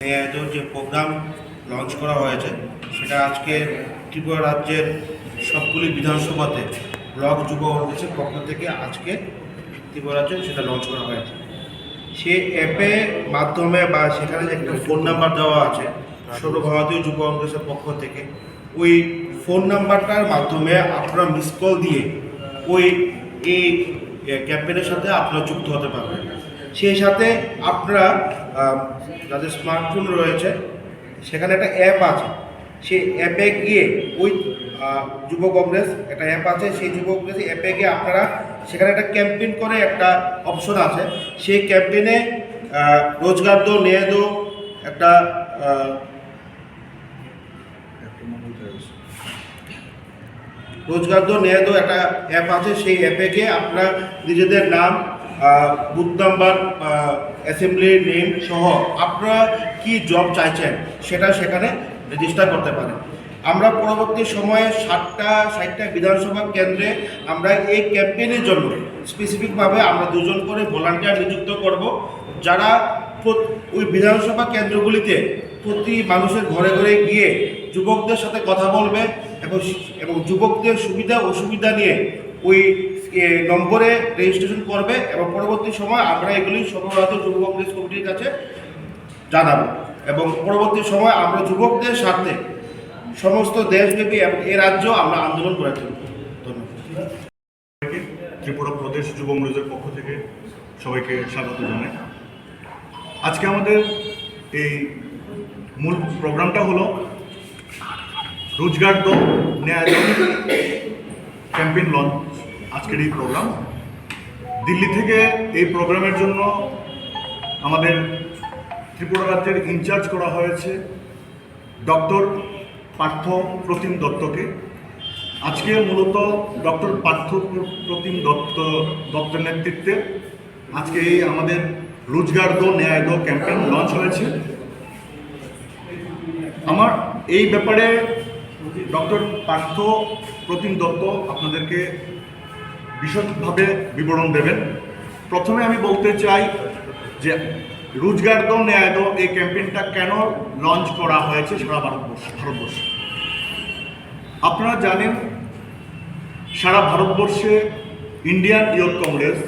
আয়োজন যে program launch করা হয়েছে, সেটা আজকে ত্রিপুরা রাজ্যের সবগুলি বিধানসভাতে ব্লক যুব হয়েছে পক্ষ থেকে আজকে ত্রিপুরা রাজ্যে সেটা লঞ্চ করা হয়েছে। সে অ্যাপে মাধ্যমে বা সেখানে একটা ফোন নাম্বার দেওয়া আছে সর্বভারতীয় যুব কংগ্রেসের পক্ষ থেকে ওই ফোন নাম্বারটার মাধ্যমে আপনারা মিস কল দিয়ে ওই এই ক্যাম্পেনের সাথে আপনারা যুক্ত হতে পারবেন। সেই সাথে আপনারা যাদের স্মার্টফোন রয়েছে, সেখানে একটা অ্যাপ আছে। সেই অ্যাপে গিয়ে ওই যুব কংগ্রেস একটা অ্যাপ আছে। সেই যুব কংগ্রেস অ্যাপে গিয়ে আপনারা সেখানে একটা ক্যাম্পেইন করে একটা অপশন আছে। সেই ক্যাম্পেইনে রোজগার দো, নিয়ে দো একটা রোজগার দো নিয়ে দো একটা অ্যাপ আছে, সেই অ্যাপে গিয়ে আপনারা নিজেদের নাম বুথ নাম্বার অ্যাসেম্বলি নেম সহ আপনারা কি জব চাইছেন সেটা সেখানে রেজিস্টার করতে পারেন। আমরা পরবর্তী সময়ে ষাটটা ষাটটা বিধানসভা কেন্দ্রে আমরা এই ক্যাম্পেইনের জন্য স্পেসিফিকভাবে আমরা দুজন করে ভলান্টিয়ার নিযুক্ত করব, যারা ওই বিধানসভা কেন্দ্রগুলিতে প্রতি মানুষের ঘরে ঘরে গিয়ে যুবকদের সাথে কথা বলবে এবং এবং যুবকদের সুবিধা অসুবিধা নিয়ে ওই নম্বরে রেজিস্ট্রেশন করবে এবং পরবর্তী সময় আমরা এগুলি সর্বভারতীয় যুব কংগ্রেস কমিটির কাছে জানাব। এবং পরবর্তী সময় আমরা যুবকদের স্বার্থে সমস্ত দেশব্যাপী এবং এ রাজ্য আমরা আন্দোলন করে তুলব। ধন্যবাদ। ত্রিপুরা প্রদেশ যুব কংগ্রেসের পক্ষ থেকে সবাইকে স্বাগত জানাই। আজকে আমাদের এই মূল প্রোগ্রামটা হলো রোজগার দো ন্যায় ক্যাম্পেইন লঞ্চ আজকের এই প্রোগ্রাম দিল্লি থেকে এই প্রোগ্রামের জন্য আমাদের ত্রিপুরা রাজ্যের ইনচার্জ করা হয়েছে ডক্টর পার্থ প্রতিম দত্তকে। আজকে মূলত ডক্টর পার্থ প্রতিম দত্ত দত্তের নেতৃত্বে আজকে এই আমাদের রোজগার দো, ন্যায় দো ক্যাম্পেইন লঞ্চ হয়েছে। আমার এই ব্যাপারে ডক্টর পার্থ প্রতিম দত্ত আপনাদেরকে বিশদভাবে বিবরণ দেবেন। প্রথমে আমি বলতে চাই যে রোজগার দো ন্যায় দো এই ক্যাম্পেইনটা কেন লঞ্চ করা হয়েছে সারা ভারতবর্ষ ভারতবর্ষে? আপনারা জানেন, সারা ভারতবর্ষে ইন্ডিয়ান ইয়ুথ কংগ্রেস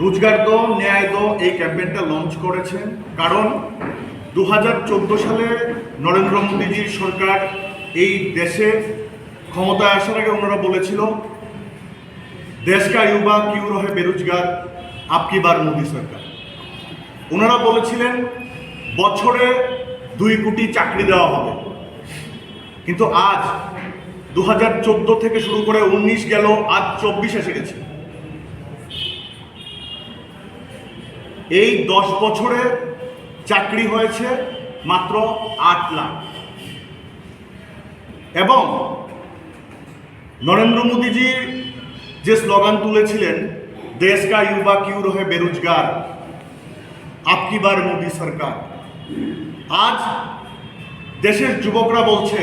রোজগার দো ন্যায় দো এই ক্যাম্পেইনটা লঞ্চ করেছেন কারণ দু হাজার চোদ্দ সালে নরেন্দ্র মোদীজির সরকার এই দেশে ক্ষমতায় আসার আগে ওনারা বলেছিল দেশ কা ইউবা কিউ রহে বেরোজগার, আপকি বার মোদী সরকার। ওনারা বলেছিলেন, বছরে দুই কোটি চাকরি দেওয়া হবে। কিন্তু আজ দু হাজার চোদ্দ থেকে শুরু করে উনিশ গেল, আজ চব্বিশ এসে গেছে। এই দশ বছরে চাকরি হয়েছে মাত্র আট লাখ। এবং নরেন্দ্র মোদীজি যে স্লোগান তুলেছিলেন, দেশ কা ইউবা কিউ রহে বেরোজগার আপকি বার মোদী সরকার? আজ দেশের যুবকরা বলছে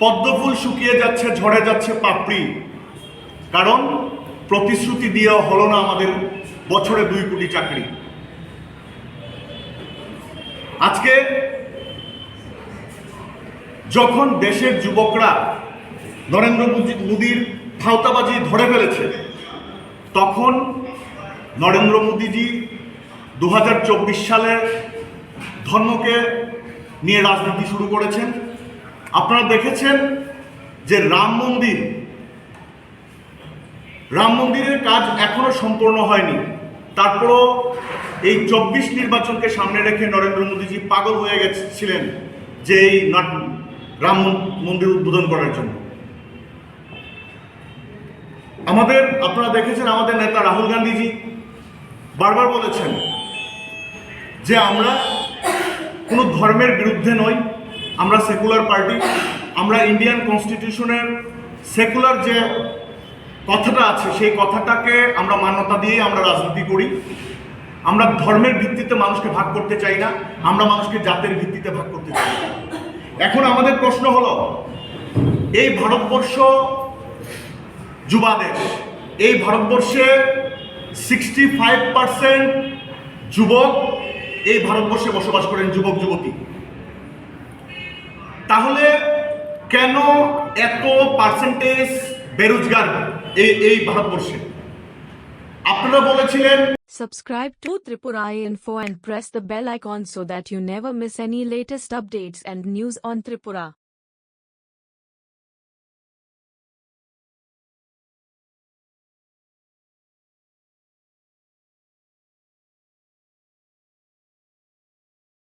পদ্মফুল শুকিয়ে যাচ্ছে, ঝরে যাচ্ছে পাপড়ি। কারণ প্রতিশ্রুতি দেওয়া হলো না আমাদের বছরে দুই কোটি চাকরি। আজকে যখন দেশের যুবকরা নরেন্দ্র মোদী- মোদীর ভাওতাবাজি ধরে ফেলেছে, তখন নরেন্দ্র মোদীজি দু হাজার চব্বিশ সালে ধর্মকে নিয়ে রাজনীতি শুরু করেছেন। আপনারা দেখেছেন যে রাম মন্দির রাম মন্দিরের কাজ এখনও সম্পূর্ণ হয়নি। তারপরও এই চব্বিশ নির্বাচনকে সামনে রেখে নরেন্দ্র মোদীজি পাগল হয়ে গেছিলেন যে এই রাম মন্দির উদ্বোধন করার জন্য। আমাদের, আপনারা দেখেছেন আমাদের নেতা রাহুল গান্ধীজি বারবার বলেছেন যে আমরা কোনো ধর্মের বিরুদ্ধে নই, আমরা সেকুলার পার্টি, আমরা ইন্ডিয়ান কনস্টিটিউশনের সেকুলার যে কথাটা আছে, সেই কথাটাকে আমরা মান্যতা দিয়ে আমরা রাজনীতি করি। আমরা ধর্মের ভিত্তিতে মানুষকে ভাগ করতে চাই না, আমরা মানুষকে জাতের ভিত্তিতে ভাগ করতে চাই না। এখন আমাদের প্রশ্ন হলো, এই ভারতবর্ষ যুবাদেশ এই ভারতবর্ষে সিক্সটি ফাইভ পার্সেন্ট যুবক এই ভারতবর্ষে বসবাস করেন যুবক, যুবতী। তাহলে কেন এত পার্সেন্টেজ বেরোজগার এই এই ভারতবর্ষে আপনারা বলেছিলেন Subscribe to Tripura Info and press the bell icon so that you never miss any latest updates and news on Tripura.